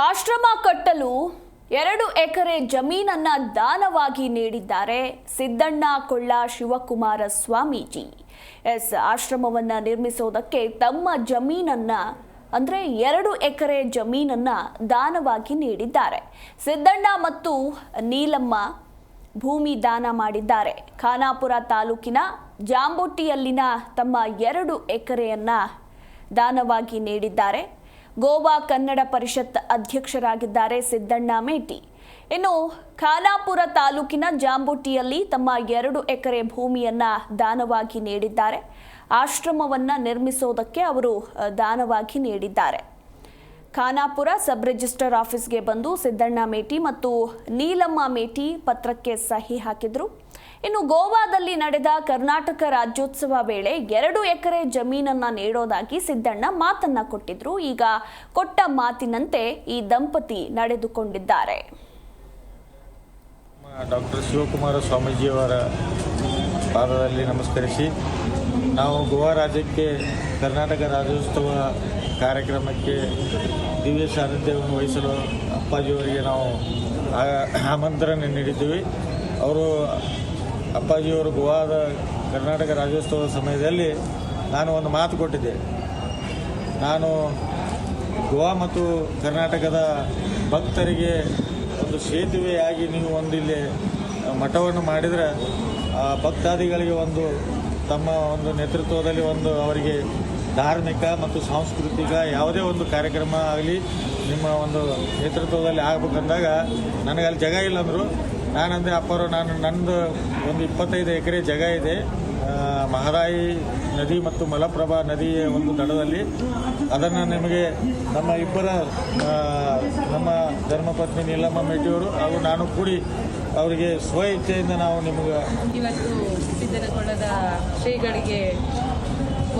ಆಶ್ರಮ ಕಟ್ಟಲು ಎರಡು ಎಕರೆ ಜಮೀನನ್ನ ದಾನವಾಗಿ ನೀಡಿದ್ದಾರೆ ಸಿದ್ದಣ್ಣ ಕೊಳ್ಳ ಶಿವಕುಮಾರ ಸ್ವಾಮೀಜಿ. ಎಸ್, ಆಶ್ರಮವನ್ನ ನಿರ್ಮಿಸೋದಕ್ಕೆ ತಮ್ಮ ಜಮೀನನ್ನ, ಅಂದ್ರೆ ಎರಡು ಎಕರೆ ಜಮೀನನ್ನ ದಾನವಾಗಿ ನೀಡಿದ್ದಾರೆ. ಸಿದ್ದಣ್ಣ ಮತ್ತು ನೀಲಮ್ಮ ಭೂಮಿ ದಾನ ಮಾಡಿದ್ದಾರೆ. ಖಾನಾಪುರ ತಾಲೂಕಿನ ಜಾಂಬುಟ್ಟಿಯಲ್ಲಿನ ತಮ್ಮ ಎರಡು ಎಕರೆಯನ್ನ ದಾನವಾಗಿ ನೀಡಿದ್ದಾರೆ. ಗೋವಾ ಕನ್ನಡ ಪರಿಷತ್ ಅಧ್ಯಕ್ಷರಾಗಿದ್ದಾರೆ ಸಿದ್ದಣ್ಣ ಮೇಟಿ. ಇನ್ನು ಖಾನಾಪುರ ತಾಲೂಕಿನ ಜಾಂಬುಟ್ಟಿಯಲ್ಲಿ ತಮ್ಮ ಎರಡು ಎಕರೆ ಭೂಮಿಯನ್ನ ದಾನವಾಗಿ ನೀಡಿದ್ದಾರೆ. ಆಶ್ರಮವನ್ನ ನಿರ್ಮಿಸೋದಕ್ಕೆ ಅವರು ದಾನವಾಗಿ ನೀಡಿದ್ದಾರೆ. ಖಾನಾಪುರ ಸಬ್ ರಿಜಿಸ್ಟರ್ ಆಫೀಸ್ಗೆ ಬಂದು ಸಿದ್ದಣ್ಣ ಮೇಟಿ ಮತ್ತು ನೀಲಮ್ಮ ಮೇಟಿ ಪತ್ರಕ್ಕೆ ಸಹಿ ಹಾಕಿದ್ರು. ಇನ್ನು ಗೋವಾದಲ್ಲಿ ನಡೆದ ಕರ್ನಾಟಕ ರಾಜ್ಯೋತ್ಸವ ವೇಳೆ ಎರಡು ಎಕರೆ ಜಮೀನನ್ನ ನೀಡೋದಾಗಿ ಸಿದ್ದಣ್ಣ ಮಾತನ್ನ ಕೊಟ್ಟಿದ್ರು. ಈಗ ಕೊಟ್ಟ ಮಾತಿನಂತೆ ಈ ದಂಪತಿ ನಡೆದುಕೊಂಡಿದ್ದಾರೆ. ಡಾಕ್ಟರ್ ಶಿವಕುಮಾರ ಸ್ವಾಮೀಜಿಯವರ ಪಾದದಲ್ಲಿ ನಮಸ್ಕರಿಸಿ, ನಾವು ಗೋವಾ ರಾಜ್ಯಕ್ಕೆ ಕರ್ನಾಟಕ ರಾಜ್ಯೋತ್ಸವ ಕಾರ್ಯಕ್ರಮಕ್ಕೆ ದಿವ್ಯ ಸಾನ್ನಿಧ್ಯವನ್ನು ವಹಿಸಲು ಅಪ್ಪಾಜಿಯವರಿಗೆ ನಾವು ಆಮಂತ್ರಣ ನೀಡಿದ್ದೀವಿ. ಅವರು ಅಪ್ಪಾಜಿಯವರು ಗೋವಾದ ಕರ್ನಾಟಕ ರಾಜ್ಯೋತ್ಸವದ ಸಮಯದಲ್ಲಿ ನಾನು ಒಂದು ಮಾತು ಕೊಟ್ಟಿದ್ದೆ. ನಾನು ಗೋವಾ ಮತ್ತು ಕರ್ನಾಟಕದ ಭಕ್ತರಿಗೆ ಒಂದು ಸೇತುವೆಯಾಗಿ ನೀವು ಒಂದು ಇಲ್ಲಿ ಮಠವನ್ನು ಮಾಡಿದರೆ ಆ ಭಕ್ತಾದಿಗಳಿಗೆ ಒಂದು ತಮ್ಮ ಒಂದು ನೇತೃತ್ವದಲ್ಲಿ ಒಂದು ಅವರಿಗೆ ಧಾರ್ಮಿಕ ಮತ್ತು ಸಾಂಸ್ಕೃತಿಕ ಯಾವುದೇ ಒಂದು ಕಾರ್ಯಕ್ರಮ ಆಗಲಿ ನಿಮ್ಮ ಒಂದು ನೇತೃತ್ವದಲ್ಲಿ ಆಗ್ಬೇಕಂದಾಗ ನನಗೆ ಅಲ್ಲಿ ಜಾಗ ಇಲ್ಲ ಅಂದರು ನಾನಂದೆ ಅಪ್ಪರು, ನಾನು ನಂದು ಒಂದು ಇಪ್ಪತ್ತೈದು ಎಕರೆ ಜಾಗ ಇದೆ. ಮಹದಾಯಿ ನದಿ ಮತ್ತು ಮಲಪ್ರಭಾ ನದಿಯ ಒಂದು ದಡದಲ್ಲಿ. ಅದನ್ನು ನಿಮಗೆ ನಮ್ಮ ಇಬ್ಬರ ನಮ್ಮ ಧರ್ಮಪತ್ನಿ ನೀಲಮ್ಮ ಮೇಟಿಯವರು ಹಾಗೂ ನಾನು ಕೂಡಿ ಅವರಿಗೆ ಸ್ವ ಇಚ್ಛೆಯಿಂದ ನಾವು ನಿಮಗೆ ಇವತ್ತು ಸಿದ್ದನಕೊಳ್ಳದ ಶ್ರೀಗಳಿಗೆ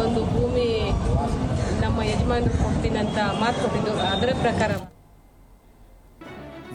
ಒಂದು ಭೂಮಿ ನಮ್ಮ ಯಜಮಾನರು ಕೊಡ್ತೀನಂತ ಮಾತು ಕೊಟ್ಟಿದ್ದು. ಅದರ ಪ್ರಕಾರ